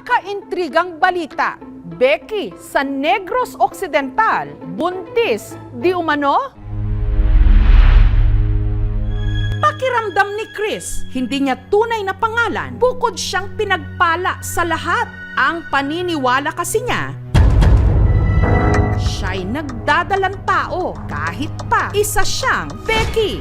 Nakakaintrigang balita. Becky sa Negros Occidental, buntis, di umano? Pakiramdam ni Chris, hindi niya tunay na pangalan, bukod siyang pinagpala sa lahat. Ang paniniwala kasi niya, siya'y nagdadalang tao kahit pa isa siyang Becky.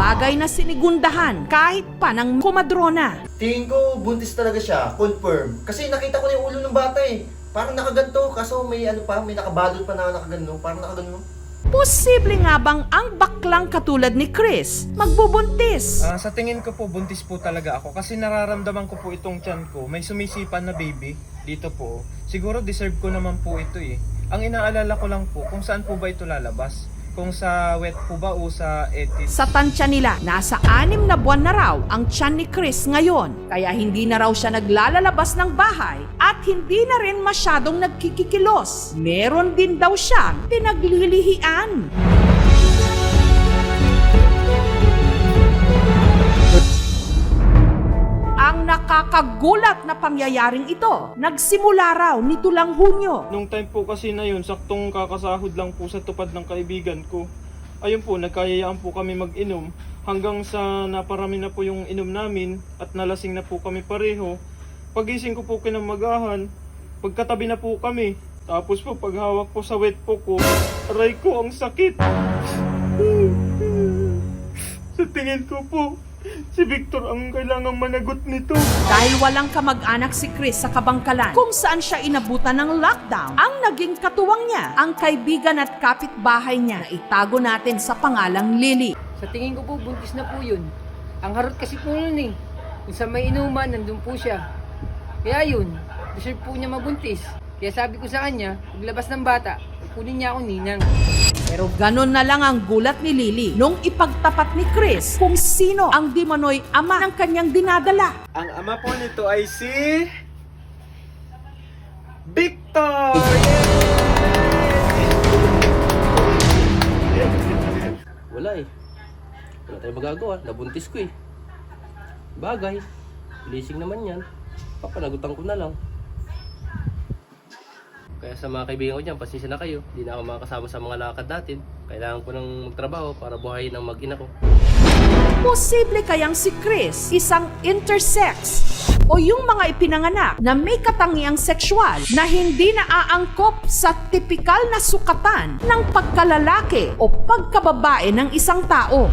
Bagay na sinigundahan kahit pa ng kumadrona. Tingin ko, buntis talaga siya. Confirm. Kasi nakita ko na yung ulo ng bata eh. Parang nakaganto, kaso may ano pa, may nakabalot pa na nakaganto. Parang nakaganto. Posible nga bang ang baklang katulad ni Chris magbubuntis? Ah, sa tingin ko po, buntis po talaga ako kasi nararamdaman ko po itong tiyan ko. May sumisipan na baby dito po. Siguro deserve ko naman po ito eh. Ang inaalala ko lang po kung saan po ba ito lalabas. Kung sa wet po ba o sa etis. Sa tansya nila, nasa anim na buwan na raw ang tiyan ni Chris ngayon. Kaya hindi na raw siya naglalalabas ng bahay at hindi na rin masyadong nagkikikilos. Meron din daw siyang pinaglilihian. Nakakagulat na pangyayaring ito, nagsimula raw nito lang Hunyo. Nung time po kasi na yun, saktong kakasahod lang po sa tupad ng kaibigan ko. Ayun po, nagkayayaan po kami mag-inom hanggang sa naparami na po yung inom namin at nalasing na po kami pareho. Pagising ko po kinamagahan, pagkatabi na po kami. Tapos po paghawak po sa wet po ko, aray ko ang sakit. sa tingin ko po, si Victor ang kailangang managot nito. Dahil walang kamag-anak si Chris sa Kabangkalan kung saan siya inabutan ng lockdown, ang naging katuwang niya, ang kaibigan at kapitbahay niya na itago natin sa pangalang Lily. Sa tingin ko po, buntis na po yun. Ang harot kasi po nun eh. Kung sa may inuman, nandun po siya. Kaya yun, deserve po niya mabuntis. Kaya sabi ko sa kanya, paglabas ng bata, kunin niya akong ninang. Pero ganun na lang ang gulat ni Lily nung ipagtapat ni Chris kung sino ang dimanoy ama ng kanyang dinadala. Ang ama po nito ay si... Victor! Wala eh. Wala tayong magagawa. Nabuntis ko eh. Bagay. Blessing naman yan. Papanagutan ko na lang. Kaya sa mga kaibigan ko dyan, pasensya na kayo. Hindi na ako makakasama sa mga lakad natin. Kailangan ko nang magtrabaho para buhayin ang mag-ina ko. Posible kayang si Chris isang intersex o yung mga ipinanganak na may katangiang sexual na hindi naaangkop sa tipikal na sukatan ng pagkalalaki o pagkababae ng isang tao.